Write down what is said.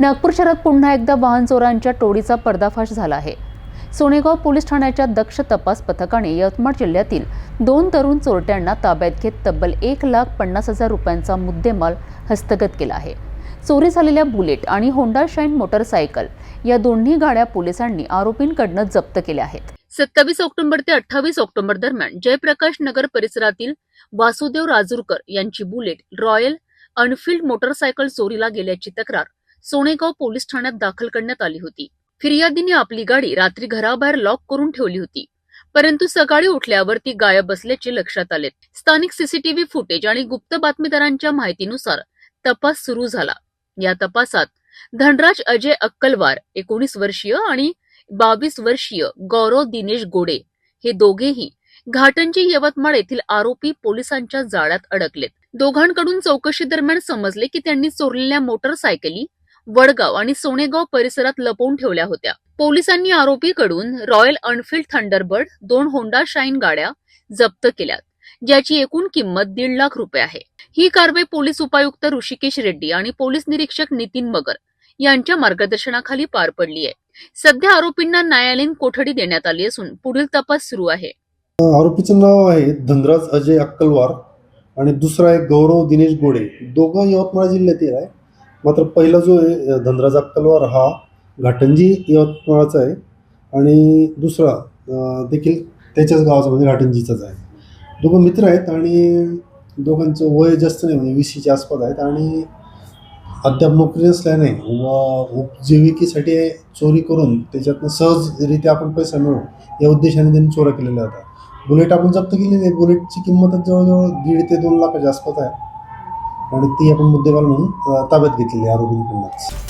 नागपूर शहरात पुन्हा एकदा वाहन चोरांच्या टोळीचा पर्दाफाश झाला आहे. सोनेगाव पोलीस ठाण्याच्या दक्ष तपास पथकाने यवतमाळ जिल्ह्यातील दोन तरुण चोरट्यांना ताब्यात घेत तब्बल एक लाख पन्नास हजार रुपयांचा मुद्देमाल हस्तगत केला आहे. चोरी झालेल्या बुलेट आणि होंडा शाईन मोटरसायकल या दोन्ही गाड्या पोलिसांनी आरोपींकडनं जप्त केल्या आहेत. सत्तावीस ऑक्टोबर ते अठ्ठावीस ऑक्टोबर दरम्यान जयप्रकाश नगर परिसरातील वासुदेव राजूरकर यांची बुलेट रॉयल अनफिल्ड मोटरसायकल चोरीला गेल्याची तक्रार सोनेगाव पोलीस ठाण्यात दाखल करण्यात आली होती. फिर्यादीने आपली गाडी रात्री घराबाहेर लॉक करून ठेवली होती. परंतु सकाळी उठल्यावर ती गायब असल्याचे लक्षात आले. स्थानिक सीसीटीव्ही फुटेज आणि गुप्त बातमीदारांच्या माहितीनुसार तपास सुरू झाला. या तपासात धनराज अजय अक्कलवार एकोणीस वर्षीय आणि बावीस वर्षीय गौरव दिनेश गोडे हे दोघेही घाटंजी यवतमाळ येथील आरोपी पोलिसांच्या जाळ्यात अडकलेत. दोघांकडून चौकशी दरम्यान समजले की त्यांनी चोरलेल्या मोटरसायकली वडगाव आणि सोनेगाव परिसरात लपवून ठेवल्या होत्या. पोलिसांनी आरोपीकडून रॉयल अनफिल्ड थंडरबर्ड दोन होंडा शाईन गाड्या जप्त केल्यात ज्याची एकूण किंमत दीड लाख रुपये आहे. ही कारवाई पोलीस उपायुक्त ऋषिकेश रेड्डी आणि पोलीस निरीक्षक नितीन मगर यांच्या मार्गदर्शनाखाली पार पडली आहे. सध्या आरोपींना न्यायालयीन कोठडी देण्यात आली असून पुढील तपास सुरू आहे. आरोपीचं नाव आहे धनराज अजय अक्कलवार आणि दुसरा आहे गौरव दिनेश गोडे. दोघं यवतमाळ जिल्ह्यातील आहे. मात्र पहिला जो आहे अ, धनराज अक्कलवार हा घाटंजी यवतमाळचा आहे आणि दुसरा देखील त्याच्याच गावाचा म्हणजे घाटंजीचाच आहे. दोघं मित्र आहेत आणि दोघांचं वय जास्त नाही म्हणजे वीसीच्या आसपास आहेत आणि अद्याप नोकरी नसल्याने व उपजीविकेसाठी चोरी करून त्याच्यातनं सहजरित्या आपण पैसा मिळवू या उद्देशाने त्यांनी चोऱ्या केलेल्या होत्या. बुलेट आपण जप्त केलेली आहे. बुलेटची किंमत जवळजवळ दीड ते दोन लाखाच्या आसपास आहे. आणि ती आपण मुद्देमाल म्हणून ताब्यात घेतलेली आहे आरोपींकडूनच